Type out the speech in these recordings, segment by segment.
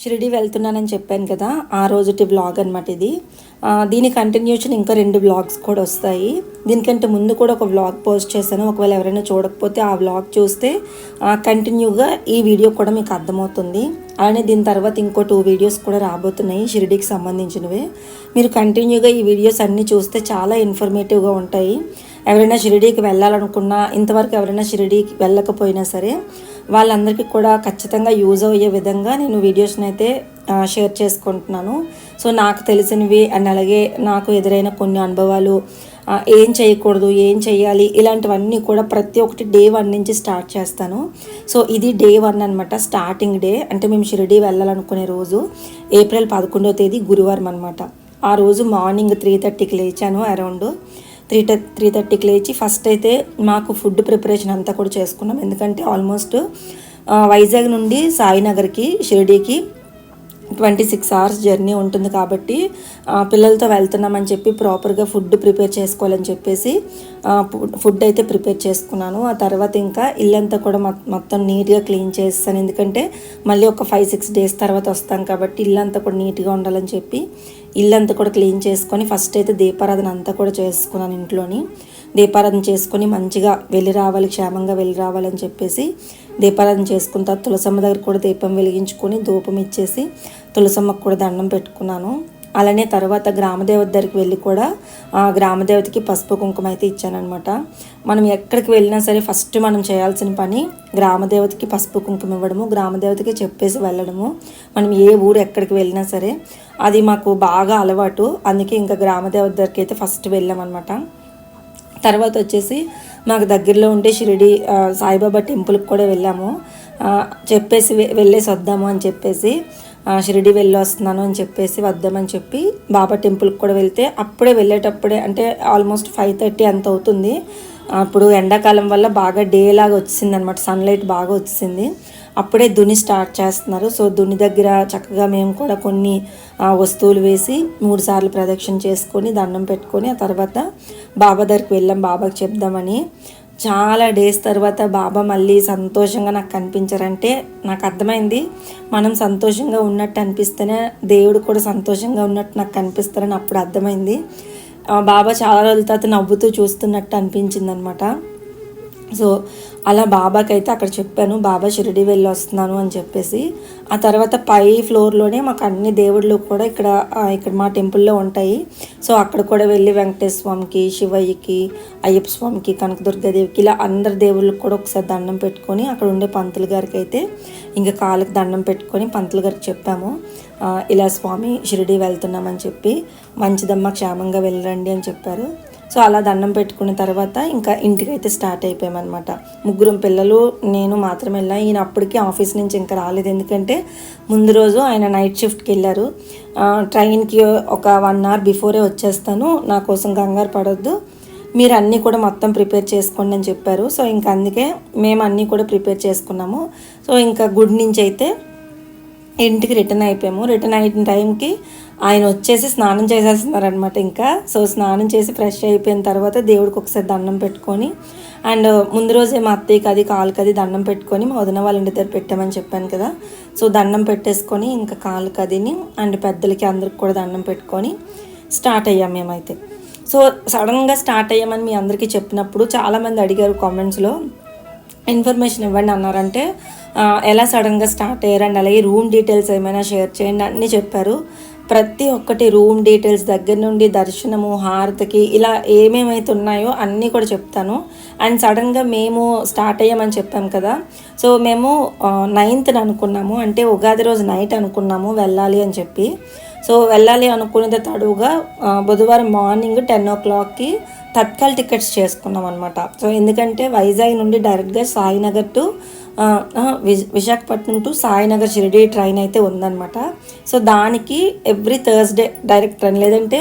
షిరిడి వెళ్తున్నానని చెప్పాను కదా ఆ రోజుటి వ్లాగ్ అనమాట ఇది. దీని కంటిన్యూషన్ ఇంకా రెండు వ్లాగ్స్ కూడా వస్తాయి. దీనికంటే ముందు కూడా ఒక వ్లాగ్ పోస్ట్ చేశాను. ఒకవేళ ఎవరైనా చూడకపోతే ఆ వ్లాగ్ చూస్తే కంటిన్యూగా ఈ వీడియో కూడా మీకు అర్థమవుతుంది. అలానే దీని తర్వాత ఇంకో టూ వీడియోస్ కూడా రాబోతున్నాయి షిరిడికి సంబంధించినవి. మీరు కంటిన్యూగా ఈ వీడియోస్ అన్నీ చూస్తే చాలా ఇన్ఫర్మేటివ్గా ఉంటాయి. ఎవరైనా షిరిడీకి వెళ్ళాలనుకున్నా ఇంతవరకు ఎవరైనా షిరిడీకి వెళ్ళకపోయినా సరే వాళ్ళందరికీ కూడా ఖచ్చితంగా యూజ్ అయ్యే విధంగా నేను వీడియోస్ని అయితే షేర్ చేసుకుంటున్నాను. సో నాకు తెలిసినవి అండ్ అలాగే నాకు ఎదురైన కొన్ని అనుభవాలు ఏం చేయకూడదు ఏం చేయాలి ఇలాంటివన్నీ కూడా ప్రతి ఒక్కటి డే వన్ నుంచి స్టార్ట్ చేస్తాను. సో ఇది డే వన్ అనమాట స్టార్టింగ్ డే. అంటే మేము షిరిడి వెళ్ళాలనుకునే రోజు ఏప్రిల్ పదకొండవ తేదీ గురువారం అనమాట ఆ రోజు మార్నింగ్ త్రీ థర్టీకి లేచాను అరౌండ్. త్రీ త్రీ థర్టీకి లేచి ఫస్ట్ అయితే మాకు ఫుడ్ ప్రిపరేషన్ అంతా కూడా చేసుకున్నాం. ఎందుకంటే ఆల్మోస్ట్ వైజాగ్ నుండి సాయినగర్కి షిరిడీకి ట్వంటీ సిక్స్ అవర్స్ జర్నీ ఉంటుంది కాబట్టి పిల్లలతో వెళ్తున్నామని చెప్పి ప్రాపర్గా ఫుడ్ ప్రిపేర్ చేసుకోవాలని చెప్పేసి ఫుడ్- అయితే ప్రిపేర్ చేసుకున్నాను. ఆ తర్వాత ఇంకా ఇల్లంతా కూడా మొత్తం నీట్గా క్లీన్ చేస్తాను ఎందుకంటే మళ్ళీ ఒక ఫైవ్ సిక్స్ డేస్ తర్వాత వస్తాం కాబట్టి ఇల్లంతా కూడా నీట్గా ఉండాలని చెప్పి ఇల్లంతా కూడా క్లీన్ చేసుకొని ఫస్ట్ అయితే దీపారాధన అంతా కూడా చేసుకున్నాను ఇంట్లోని. దీపారాధన చేసుకొని మంచిగా వెళ్ళి రావాలి క్షేమంగా వెళ్ళి రావాలని చెప్పేసి దీపారాధన చేసుకున్న తర్వాత తులసమ్మ దగ్గర కూడా దీపం వెలిగించుకొని ధూపం ఇచ్చేసి తులసమ్మకు కూడా దండం పెట్టుకున్నాను. అలానే తర్వాత గ్రామదేవత దగ్గరికి వెళ్ళి కూడా ఆ గ్రామదేవతకి పసుపు కుంకుమ అయితే ఇచ్చానమాట మనం ఎక్కడికి వెళ్ళినా సరే ఫస్ట్ మనం చేయాల్సిన పని గ్రామదేవతకి పసుపు కుంకుమ ఇవ్వడము గ్రామదేవతకి చెప్పేసి వెళ్ళడము. మనం ఏ ఊరు ఎక్కడికి వెళ్ళినా సరే అది మాకు బాగా అలవాటు. అందుకే ఇంకా గ్రామదేవత దగ్గరికి అయితే ఫస్ట్ వెళ్ళామన్నమాట. తర్వాత వచ్చేసి మాకు దగ్గరలో ఉండే షిరిడి సాయిబాబా టెంపుల్కి కూడా వెళ్ళాము. చెప్పేసి వెళ్ళేసి వద్దాము అని చెప్పేసి షిరిడి వెళ్ళి వస్తున్నాను అని చెప్పేసి వద్దామని చెప్పి బాబా టెంపుల్కి కూడా వెళ్తే అప్పుడే వెళ్ళేటప్పుడే అంటే ఆల్మోస్ట్ ఫైవ్ థర్టీ అంత అవుతుంది. అప్పుడు ఎండాకాలం వల్ల బాగా డే లాగా వచ్చింది అనమాట సన్లైట్ బాగా వచ్చింది. అప్పుడే దుని స్టార్ట్ చేస్తున్నారు. సో దుని దగ్గర చక్కగా మేము కూడా కొన్ని వస్తువులు వేసి మూడు సార్లు ప్రదక్షిణ చేసుకొని దండం పెట్టుకొని ఆ తర్వాత బాబా దగ్గరికి వెళ్ళాం. బాబాకి చెప్దామని. చాలా డేస్ తర్వాత బాబా మళ్ళీ సంతోషంగా నాకు కనిపించారంటే నాకు అర్థమైంది. మనం సంతోషంగా ఉన్నట్టు అనిపిస్తేనే దేవుడు కూడా సంతోషంగా ఉన్నట్టు నాకు కనిపిస్తారని అప్పుడు అర్థమైంది. బాబా చాలా రోజుల తర్వాత నవ్వుతూ చూస్తున్నట్టు అనిపించింది అనమాట సో అలా బాబాకి అయితే అక్కడ చెప్పాను బాబా షిరిడి వెళ్ళి వస్తున్నాను అని చెప్పేసి. ఆ తర్వాత పై ఫ్లోర్లోనే మాకు అన్ని దేవుళ్ళు కూడా ఇక్కడ ఇక్కడ మా టెంపుల్లో ఉంటాయి. సో అక్కడ కూడా వెళ్ళి వెంకటేశ్వర స్వామికి శివయ్యకి అయ్యప్ప స్వామికి కనకదుర్గాదేవికి ఇలా అందరి దేవుళ్ళకి కూడా ఒకసారి దండం పెట్టుకొని అక్కడ ఉండే పంతులు గారికి అయితే ఇంకా కాళ్ళకి దండం పెట్టుకొని పంతులు గారికి చెప్పాము ఇలా స్వామి షిరిడి వెళ్తున్నామని చెప్పి మంచిదమ్మ క్షేమంగా వెళ్ళరండి అని చెప్పారు. సో అలా దండం పెట్టుకున్న తర్వాత ఇంకా ఇంటికి అయితే స్టార్ట్ అయిపోయామన్నమాట. ముగ్గురం పిల్లలు నేను మాత్రం వెళ్ళా. ఈయన అప్పటికి ఆఫీస్ నుంచి ఇంకా రాలేదు. ఎందుకంటే ముందు రోజు ఆయన నైట్ షిఫ్ట్కి వెళ్ళారు. ట్రైన్కి ఒక వన్ అవర్ బిఫోరే వచ్చేస్తాను. నా కోసం కంగారు పడొద్దు. మీరు అన్నీ కూడా మొత్తం ప్రిపేర్ చేసుకోండి అని చెప్పారు. సో ఇంకా అందుకే మేము అన్నీ కూడా ప్రిపేర్ చేసుకున్నాము. సో ఇంకా గుడ్ నుంచి అయితే ఇంటికి రిటర్న్ అయిపోయాము. రిటర్న్ అయిన టైంకి ఆయన వచ్చేసి స్నానం చేసేస్తున్నారనమాట ఇంకా. సో స్నానం చేసి ఫ్రెష్ అయిపోయిన తర్వాత దేవుడికి ఒకసారి దండం పెట్టుకొని అండ్ ముందు రోజే మా అత్తయ్యకి అది కాలుకి అది దండం పెట్టుకొని మా వదిన వాళ్ళ ఇంటి దగ్గర పెట్టామని చెప్పాను కదా. సో దండం పెట్టేసుకొని ఇంకా కాలుకి అదిని అండ్ పెద్దలకి అందరికి కూడా దండం పెట్టుకొని స్టార్ట్ అయ్యాం మేమైతే. సో సడన్గా స్టార్ట్ అయ్యామని మీ అందరికీ చెప్పినప్పుడు చాలామంది అడిగారు కామెంట్స్లో. ఇన్ఫర్మేషన్ ఇవ్వండి అన్నారంటే ఎలా సడన్గా స్టార్ట్ అయ్యారండి అలాగే రూమ్ డీటెయిల్స్ ఏమైనా షేర్ చేయండి అన్నీ చెప్పారు. ప్రతి ఒక్కటి రూమ్ డీటెయిల్స్ దగ్గర నుండి దర్శనము హారతికి ఇలా ఏమేమైతే ఉన్నాయో అన్నీ కూడా చెప్తాను. అండ్ సడన్గా మేము స్టార్ట్ అయ్యామని చెప్పాం కదా సో మేము నైన్త్ని అనుకున్నాము అంటే ఉగాది రోజు నైట్ అనుకున్నాము వెళ్ళాలి అని చెప్పి. సో వెళ్ళాలి అనుకునేది తడువుగా బుధవారం మార్నింగ్ టెన్ ఓ క్లాక్కి తత్కాల్ టికెట్స్ చేసుకున్నాం అనమాట సో ఎందుకంటే వైజాగ్ నుండి డైరెక్ట్గా Sainagar to Visakhapatnam to Sainagar Shirdi train అయితే ఉందన్నమాట. సో దానికి ఎవ్రీ థర్స్డే డైరెక్ట్ ట్రైన్ లేదంటే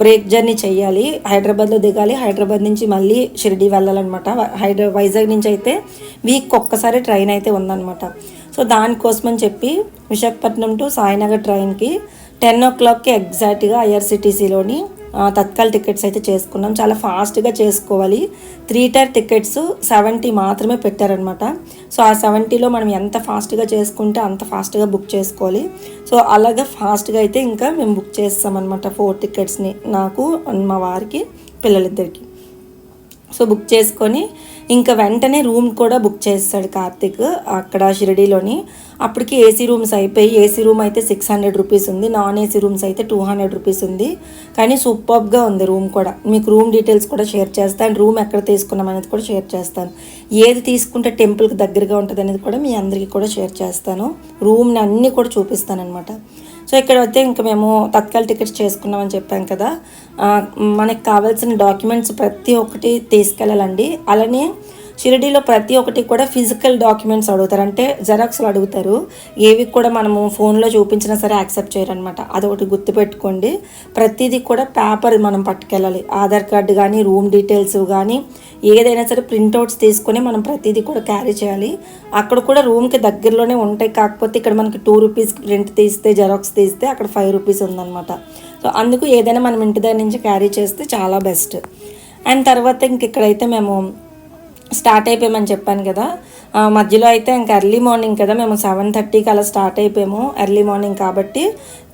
బ్రేక్ జర్నీ చేయాలి హైదరాబాద్లో దిగాలి హైదరాబాద్ నుంచి మళ్ళీ షిరిడి వెళ్ళాలన్నమాట. హైదరా వైజాగ్ నుంచి అయితే వీక్ ఒక్కసారి ట్రైన్ అయితే ఉందన్నమాట. సో దానికోసమని చెప్పి విశాఖపట్నం టు సాయినగర్ ట్రైన్కి టెన్ ఓ క్లాక్కి ఎగ్జాక్ట్గా ఐఆర్సిటీసీలోని తత్కాల్ టికెట్స్ అయితే చేసుకున్నాం. చాలా ఫాస్ట్గా చేసుకోవాలి. త్రీ టైర్ టికెట్స్ సెవెంటీ మాత్రమే పెట్టారనమాట సో ఆ సెవెంటీలో మనం ఎంత ఫాస్ట్గా చేసుకుంటే అంత ఫాస్ట్గా బుక్ చేసుకోవాలి. సో అలాగే ఫాస్ట్గా అయితే ఇంకా మేము బుక్ చేస్తామన్నమాట. ఫోర్ టికెట్స్ని నాకు మా వారికి పిల్లలిద్దరికి. సో బుక్ చేసుకొని ఇంకా వెంటనే రూమ్ కూడా బుక్ చేస్తాడు కార్తిక్ అక్కడ షిరిడీలోని. అప్పటికి ఏసీ రూమ్స్ అయిపోయి ఏసీ రూమ్ అయితే సిక్స్ హండ్రెడ్ రూపీస్ ఉంది నాన్ ఏసీ రూమ్స్ అయితే టూ హండ్రెడ్ రూపీస్ ఉంది. కానీ సూపర్గా ఉంది రూమ్ కూడా. మీకు రూమ్ డీటెయిల్స్ కూడా షేర్ చేస్తాను రూమ్ ఎక్కడ తీసుకున్నాం అనేది కూడా షేర్ చేస్తాను. ఏది తీసుకుంటే టెంపుల్కి దగ్గరగా ఉంటుంది అనేది కూడా మీ అందరికీ కూడా షేర్ చేస్తాను. రూమ్ని అన్నీ కూడా చూపిస్తాను అనమాట సో ఇక్కడ అయితే ఇంకా మేము తత్కాల టికెట్స్ చేసుకున్నామని చెప్పాం కదా. మనకు మనకి కావాల్సిన డాక్యుమెంట్స్ ప్రతి ఒక్కటి తీసుకెళ్ళాలండి. అలానే షిరిడీలో ప్రతి ఒక్కటి కూడా ఫిజికల్ డాక్యుమెంట్స్ అడుగుతారు. అంటే జెరాక్స్లు అడుగుతారు. ఏవి కూడా మనము ఫోన్లో చూపించినా సరే యాక్సెప్ట్ చేయరనమాట అదొకటి గుర్తుపెట్టుకోండి. ప్రతిదీ కూడా పేపర్ మనం పట్టుకెళ్ళాలి. ఆధార్ కార్డు కానీ రూమ్ డీటెయిల్స్ కానీ ఏదైనా సరే ప్రింట్అవుట్స్ తీసుకొని మనం ప్రతిదీ కూడా క్యారీ చేయాలి. అక్కడ కూడా రూమ్కి దగ్గరలోనే ఉంటాయి. కాకపోతే ఇక్కడ మనకి టూ రూపీస్కి ప్రింట్ తీస్తే జెరాక్స్ తీస్తే అక్కడ ఫైవ్ రూపీస్ ఉందన్నమాట. సో అందుకు ఏదైనా మనం ఇంటి దగ్గర నుంచి క్యారీ చేస్తే చాలా బెస్ట్. అండ్ తర్వాత ఇంక ఇక్కడైతే మేము స్టార్ట్ అయిపోయామని చెప్పాను కదా. మధ్యలో అయితే ఇంకా ఎర్లీ మార్నింగ్ కదా మేము సెవెన్ థర్టీకి అలా స్టార్ట్ అయిపోయాము. ఎర్లీ మార్నింగ్ కాబట్టి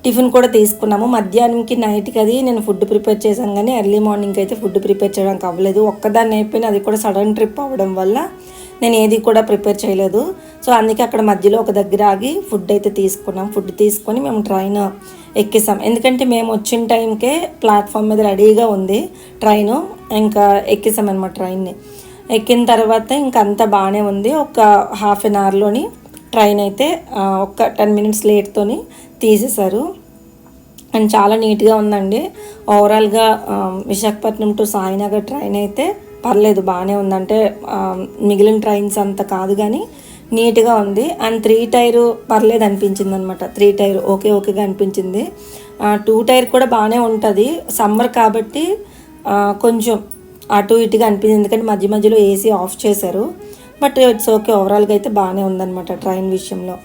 టిఫిన్ కూడా తీసుకున్నాము. మధ్యాహ్నంకి నైట్కి అది నేను ఫుడ్ ప్రిపేర్ చేశాను కానీ ఎర్లీ మార్నింగ్ అయితే ఫుడ్ ప్రిపేర్ చేయడానికి అవ్వలేదు. ఒక్కదాన్ని అయిపోయిన అది కూడా సడన్ ట్రిప్ అవ్వడం వల్ల నేను ఏది కూడా ప్రిపేర్ చేయలేదు. సో అందుకే అక్కడ మధ్యలో ఒక దగ్గర ఆగి ఫుడ్ అయితే తీసుకున్నాం. ఫుడ్ తీసుకొని మేము ట్రైన్ ఎక్కేసాం. ఎందుకంటే మేము వచ్చిన టైంకే ప్లాట్ఫామ్ మీద రెడీగా ఉంది ట్రైను ఇంకా ఎక్కేసాం అనమాట ట్రైన్ని ఎక్కిన తర్వాత ఇంకంతా బాగానే ఉంది. ఒక హాఫ్ అన్ అవర్లోని ట్రైన్ అయితే ఒక టెన్ మినిట్స్ లేట్తోని తీసేశారు. అండ్ చాలా నీట్గా ఉందండి. ఓవరాల్గా విశాఖపట్నం టు సాయినగర్ ట్రైన్ అయితే పర్లేదు బాగానే ఉందంటే మిగిలిన ట్రైన్స్ అంత కాదు కానీ నీట్గా ఉంది. అండ్ త్రీ టైర్ పర్లేదు అనిపించింది అనమాట త్రీ టైర్ ఓకే ఓకేగా అనిపించింది. టూ టైర్ కూడా బాగానే ఉంటుంది. సమ్మర్ కాబట్టి కొంచెం అటు ఇటుగా అనిపించింది. ఎందుకంటే మధ్య మధ్యలో ఏసీ ఆఫ్ చేశారు. But it's okay. ఓవరాల్గా అయితే బాగానే ఉందన్నమాట ట్రైన్ విషయంలో.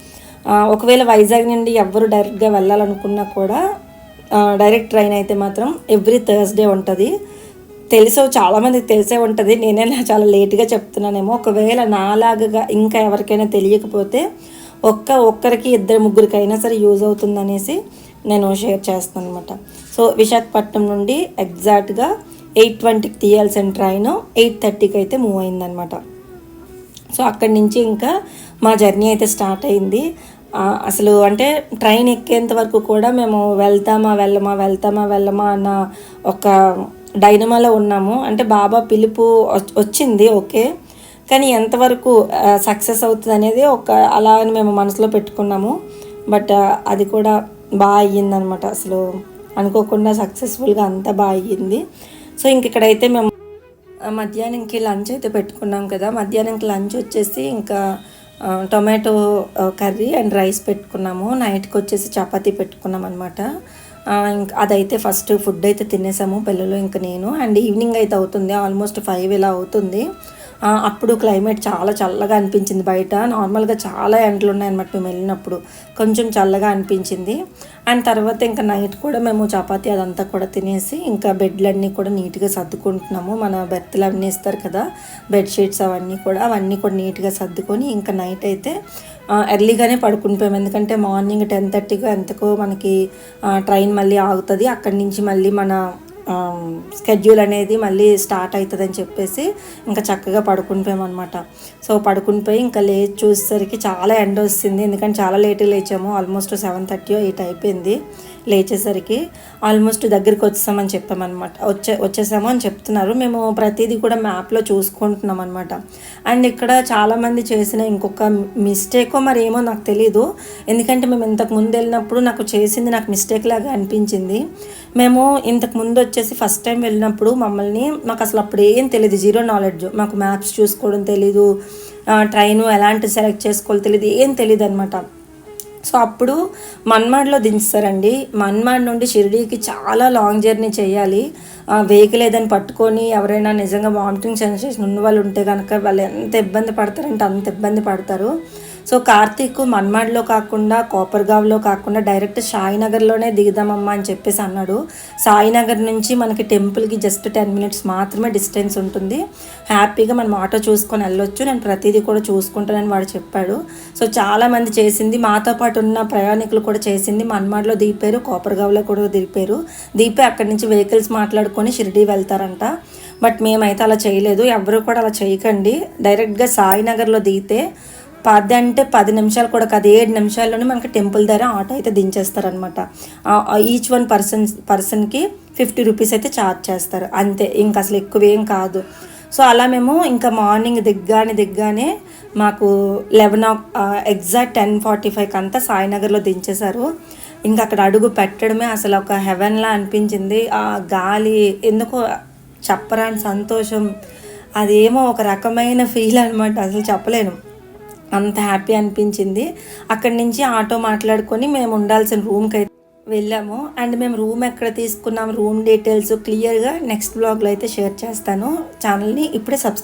ఒకవేళ వైజాగ్ నుండి ఎవ్వరు డైరెక్ట్గా వెళ్ళాలనుకున్నా కూడా డైరెక్ట్ ట్రైన్ అయితే మాత్రం ఎవ్రీ థర్స్డే ఉంటుంది. తెలుసో చాలామందికి తెలిసే ఉంటుంది. నేనే నా చాలా లేట్గా చెప్తున్నానేమో. ఒకవేళ నాలాగా ఇంకా ఎవరికైనా తెలియకపోతే ఒక్క ఒక్కరికి ఇద్దరు ముగ్గురికైనా సరే యూజ్ అవుతుందనేసి నేను షేర్ చేస్తాను అనమాట సో విశాఖపట్నం నుండి ఎగ్జాక్ట్గా ఎయిట్ ట్వంటీకి తీయాల్సిన ట్రైన్ ఎయిట్ థర్టీకి అయితే మూవ్ అయిందనమాట. సో అక్కడి నుంచి ఇంకా మా జర్నీ అయితే స్టార్ట్ అయింది. అసలు అంటే ట్రైన్ ఎక్కేంత వరకు కూడా మేము వెళ్తామా వెళ్ళమా వెళ్తామా వెళ్ళమా అన్న ఒక డైనమాలో ఉన్నాము. అంటే బాబా పిలుపు వచ్చింది ఓకే. కానీ ఎంతవరకు సక్సెస్ అవుతుంది అనేది ఒక అలా అని మేము మనసులో పెట్టుకున్నాము. బట్ అది కూడా బాగా అయ్యిందనమాట. అసలు అనుకోకుండా సక్సెస్ఫుల్గా అంతా బాగా అయ్యింది. సో ఇంక ఇక్కడైతే మేము మధ్యాహ్నంకి లంచ్ అయితే పెట్టుకున్నాం కదా. మధ్యాహ్నంకి లంచ్ వచ్చేసి ఇంకా టొమాటో కర్రీ అండ్ రైస్ పెట్టుకున్నాము. నైట్కి వచ్చేసి చపాతీ పెట్టుకున్నాం అనమాట ఇంకా అదైతే ఫస్ట్ ఫుడ్ అయితే తినేసాము పిల్లలు ఇంకా నేను. అండ్ ఈవినింగ్ అయితే అవుతుంది ఆల్మోస్ట్ ఫైవ్ ఇలా అవుతుంది. అప్పుడు క్లైమేట్ చాలా చల్లగా అనిపించింది బయట. నార్మల్గా చాలా ఎండలు ఉన్నాయన్నమాట మేము వెళ్ళినప్పుడు. కొంచెం చల్లగా అనిపించింది. అండ్ తర్వాత ఇంకా నైట్ కూడా మేము చపాతీ అదంతా కూడా తినేసి ఇంకా బెడ్లన్నీ కూడా నీట్గా సర్దుకుంటున్నాము. మన బెర్త్లు అన్నీ ఇస్తారు కదా బెడ్షీట్స్ అవన్నీ కూడా అవన్నీ కూడా నీట్గా సర్దుకొని ఇంకా నైట్ అయితే ఎర్లీగానే పడుకుని ఎందుకంటే మార్నింగ్ టెన్ థర్టీగా ఎంతకో మనకి ట్రైన్ మళ్ళీ ఆగుతుంది. అక్కడి నుంచి మళ్ళీ మన స్కెడ్యూల్ అనేది మళ్ళీ స్టార్ట్ అవుతుందని చెప్పేసి ఇంకా చక్కగా పడుకునిపోయామన్నమాట సో పడుకుని పోయి ఇంకా లేచి చూసేసరికి చాలా ఎండ వస్తుంది. ఎందుకంటే చాలా లేట్ లేచాము. ఆల్మోస్ట్ సెవెన్ థర్టీ ఎయిట్ అయిపోయింది. లేచేసరికి ఆల్మోస్ట్ దగ్గరికి వచ్చామని చెప్పామన్నమాట. వచ్చే వచ్చేసాము అని చెప్తున్నారు. మేము ప్రతిదీ కూడా మ్యాప్లో చూసుకుంటున్నాం అనమాట అండ్ ఇక్కడ చాలామంది చేసిన ఇంకొక మిస్టేకో మరి ఏమో నాకు తెలీదు. ఎందుకంటే మేము ఇంతకు ముందు వెళ్ళినప్పుడు నాకు చేసింది నాకు మిస్టేక్ లాగా అనిపించింది. మేము ఇంతకు ముందు వచ్చేసి ఫస్ట్ టైం వెళ్ళినప్పుడు మమ్మల్ని మాకు అసలు అప్పుడు ఏం తెలియదు జీరో నాలెడ్జ్. మాకు మ్యాప్స్ చూసుకోవడం తెలీదు. ట్రైన్ ఎలాంటి సెలెక్ట్ చేసుకోవాలో తెలియదు ఏం తెలియదు అనమాట సో అప్పుడు మన్మాడ్లో దించుతారండి. మన్మాడ్ నుండి షిరిడీకి చాలా లాంగ్ జర్నీ చేయాలి. వెహికల్ ఏదైనా పట్టుకొని ఎవరైనా నిజంగా వామిటింగ్ సెన్సేషన్ ఉన్న వాళ్ళు ఉంటే కనుక వాళ్ళు ఎంత ఇబ్బంది పడతారంటే అంత ఇబ్బంది పడతారు. సో కార్తీక్ మన్మాడ్లో కాకుండా కోపర్గావ్లో కాకుండా డైరెక్ట్ సాయినగర్లోనే దిగుదామమ్మా అని చెప్పేసి అన్నాడు. సాయినగర్ నుంచి మనకి టెంపుల్కి జస్ట్ టెన్ మినిట్స్ మాత్రమే డిస్టెన్స్ ఉంటుంది. హ్యాపీగా మనం ఆటో చూసుకొని వెళ్ళొచ్చు. నేను ప్రతిదీ కూడా చూసుకుంటానని వాడు చెప్పాడు. సో చాలామంది చేసింది మాతో పాటు ఉన్న ప్రయాణికులు కూడా చేసింది మన్మాడ్లో దిగిపోయారు కోపర్గావ్లో కూడా దిగిపోయారు. దిగిపోయి అక్కడి నుంచి వెహికల్స్ మాట్లాడుకొని షిరిడి వెళ్తారంట. బట్ మేమైతే అలా చేయలేదు. ఎవరు కూడా అలా చేయకండి. డైరెక్ట్గా సాయినగర్లో దిగితే పది అంటే పది నిమిషాలు కూడా కాదు ఏడు నిమిషాల్లోనే మనకి టెంపుల్ దగ్గర ఆటో అయితే దించేస్తారనమాట ఈచ్ వన్ పర్సన్ పర్సన్కి ఫిఫ్టీ రూపీస్ అయితే ఛార్జ్ చేస్తారు. అంతే ఇంకా అసలు ఎక్కువ ఏం కాదు. సో అలా మేము ఇంకా మార్నింగ్ దిగ్గానే దిగ్గానే మాకు లెవెన్ ఎగ్జాక్ట్ టెన్ ఫార్టీ ఫైవ్కి అంతా సాయినగర్లో దించేశారు. ఇంకా అక్కడ అడుగు పెట్టడమే అసలు ఒక హెవెన్లా అనిపించింది. ఆ గాలి ఎందుకో చెప్పరాని సంతోషం. అదేమో ఒక రకమైన ఫీల్ అనమాట అసలు చెప్పలేను. అంత హ్యాపీ అనిపించింది. అక్కడి నుంచి ఆటో మాట్లాడుకొని మేము ఉండాల్సిన రూమ్కి అయితే వెళ్ళాము. అండ్ మేము రూమ్ ఎక్కడ తీసుకున్నాం రూమ్ డీటెయిల్స్ క్లియర్గా నెక్స్ట్ బ్లాగ్లో అయితే షేర్ చేస్తాను. ఛానల్ని ఇప్పుడే సబ్స్క్రైబ్